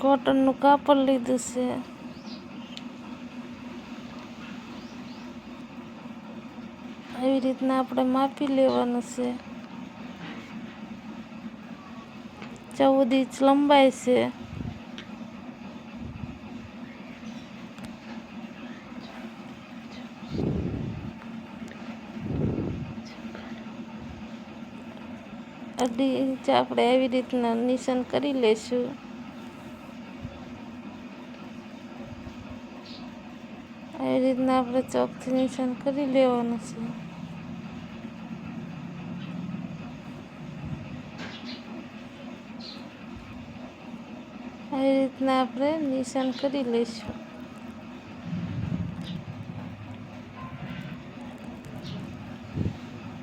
કોટનનું કાપડ લીધું છે. આવી રીતના આપણે માપી લેવાનું છે. ચૌદ ઇંચ લંબાઈ છે. અઢી ઇંચ આપણે આવી રીતના નિશાન કરી લેશું. આવી રીતના આપણે ચોકથી નિશાન કરી લેવાનું છે. આવી રીતના આપણે નિશાન કરી લઈશું.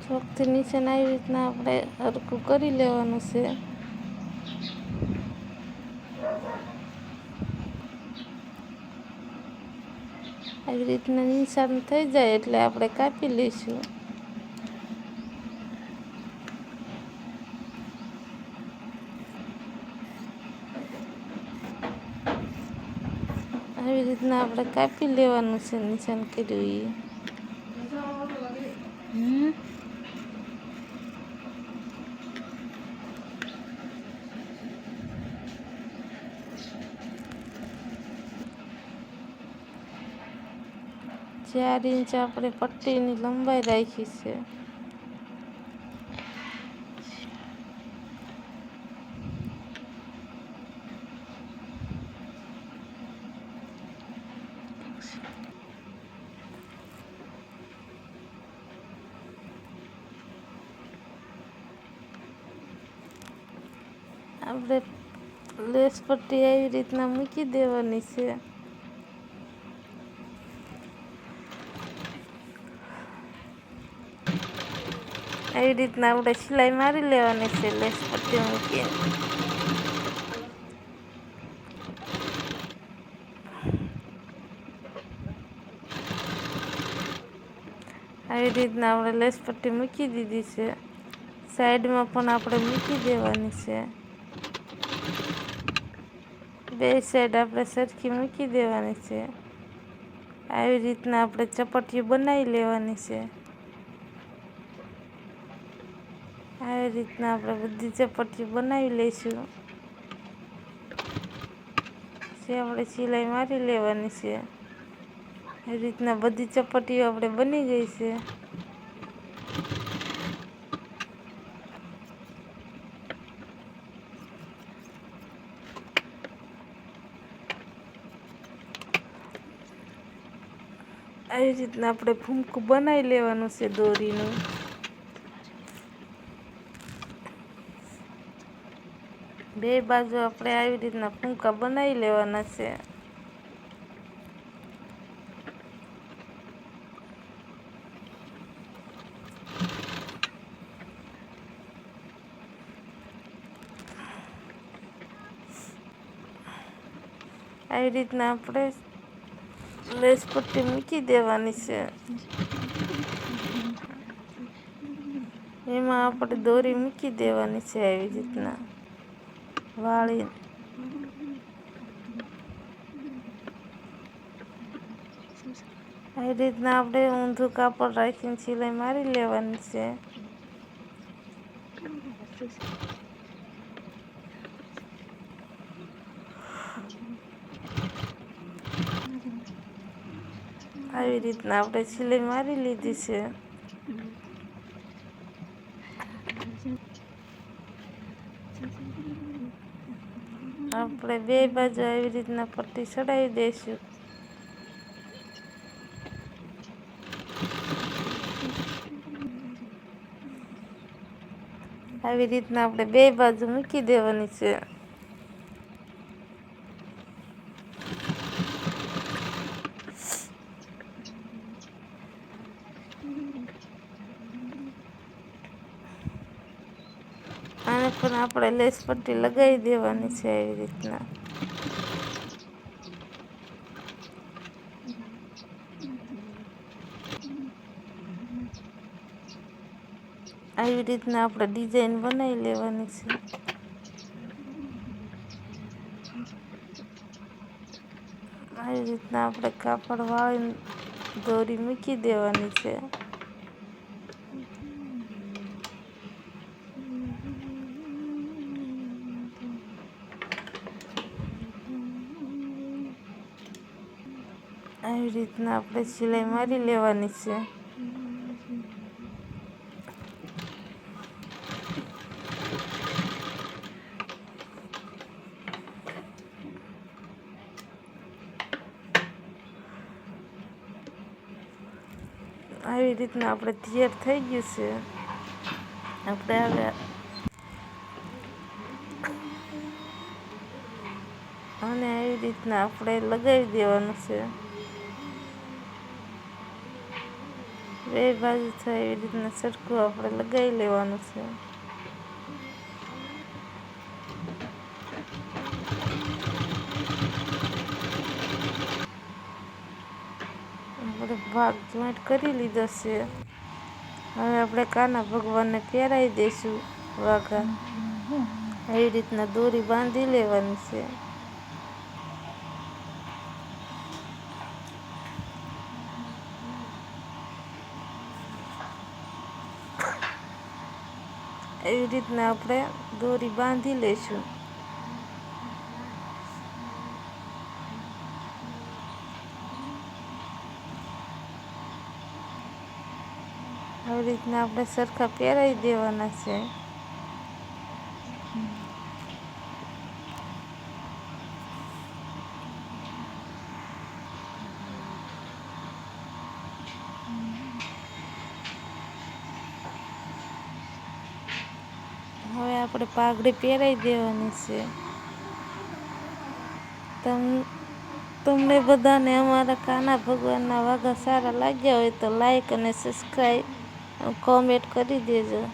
ચોકથી નિશાન આવી રીતના આપણે હરકું કરી લેવાનું છે. આવી રીતના નિશાન થઈ જાય એટલે આપણે કાપી લઈશું. આવી રીતના આપણે કાપી લેવાનું છે નિશાન કર્યું એ હમ? ચાર ઇંચ આપણે પટ્ટીની લંબાઈ રાખી છે. આપણે લેસ પટ્ટી આવી રીતના મૂકી દેવાની છે. આવી રીતના આપણે સિલાઈ મારી લેવાની છે લેસ પટ્ટી મૂકીને. આવી રીતના આપણે લેસ પટ્ટી મૂકી દીધી છે. સાઈડમાં પણ આપણે મૂકી દેવાની છે. બે સાઈડ આપણે સરખી મૂકી દેવાની છે. આવી રીતના આપણે ચપટીઓ બનાવી લેવાની છે. આવી રીતના આપણે બધી ચપટીઓ બનાવી લઈશું. જે આપણે સિલાઈ મારી લેવાની છે, એ રીતના બધી ચપટીઓ આપણે બની ગઈ છે. આવી રીતના આપણે ભૂમકું બનાવી લેવાનું છે દોરીનું. બે બાજુ આપણે આવી રીતના ફૂંકા બનાવી લેવાના છે. આવી રીતના આપણે લેસ પટ્ટી મૂકી દેવાની છે. એમાં આપણે દોરી મૂકી દેવાની છે આવી રીતના. વાળી આવી રીતના આપણે ઊંધું કાપડ રાખીને સિલાઈ મારી લેવાની છે. આવી રીતના આપણે સિલાઈ મારી લીધી છે. આપણે બે બાજુ આવી રીતના પટ્ટી ચડાવી દઈશું. આવી રીતના આપણે બે બાજુ મૂકી દેવાની છે. આને પણ આપણે લેસ પટ્ટી લગાવી દેવાની છે એવી રીતના. આવી રીતના આપણે ડિઝાઇન બનાવી લેવાની છે. આવી રીતના આપણે કાપડ વાળીને દોરી મૂકી દેવાની છે. આવી રીતના આપણે સિલાઈ મારી લેવાની છે. આવી રીતના આપણે તૈયાર થઈ ગયું છે. આપણે હવે અને આવી રીતના આપણે લગાવી દેવાનું છે. બે બાજુ થાય એવી રીતના સરખું આપણે લગાવી લેવાનું છે. આપણે ભાગ જોઈન્ટ કરી લીધો છે. હવે આપણે કાના ભગવાનને પહેરાવી દઈશું વાઘા. એવી રીતના દોરી બાંધી લેવાની છે. એવી રીતના આપણે દોરી બાંધી લઈશું. આવી રીતના આપણે સરખા પહેરાવી દેવાના છે હવે આપણે પાઘડી પહેરાવી દેવાની છે. તમ, તમને બધાને અમારા કાના ભગવાનના વાઘા સારા લાગ્યા હોય તો લાઈક અને સબસ્ક્રાઈબ કોમેન્ટ કરી દેજો.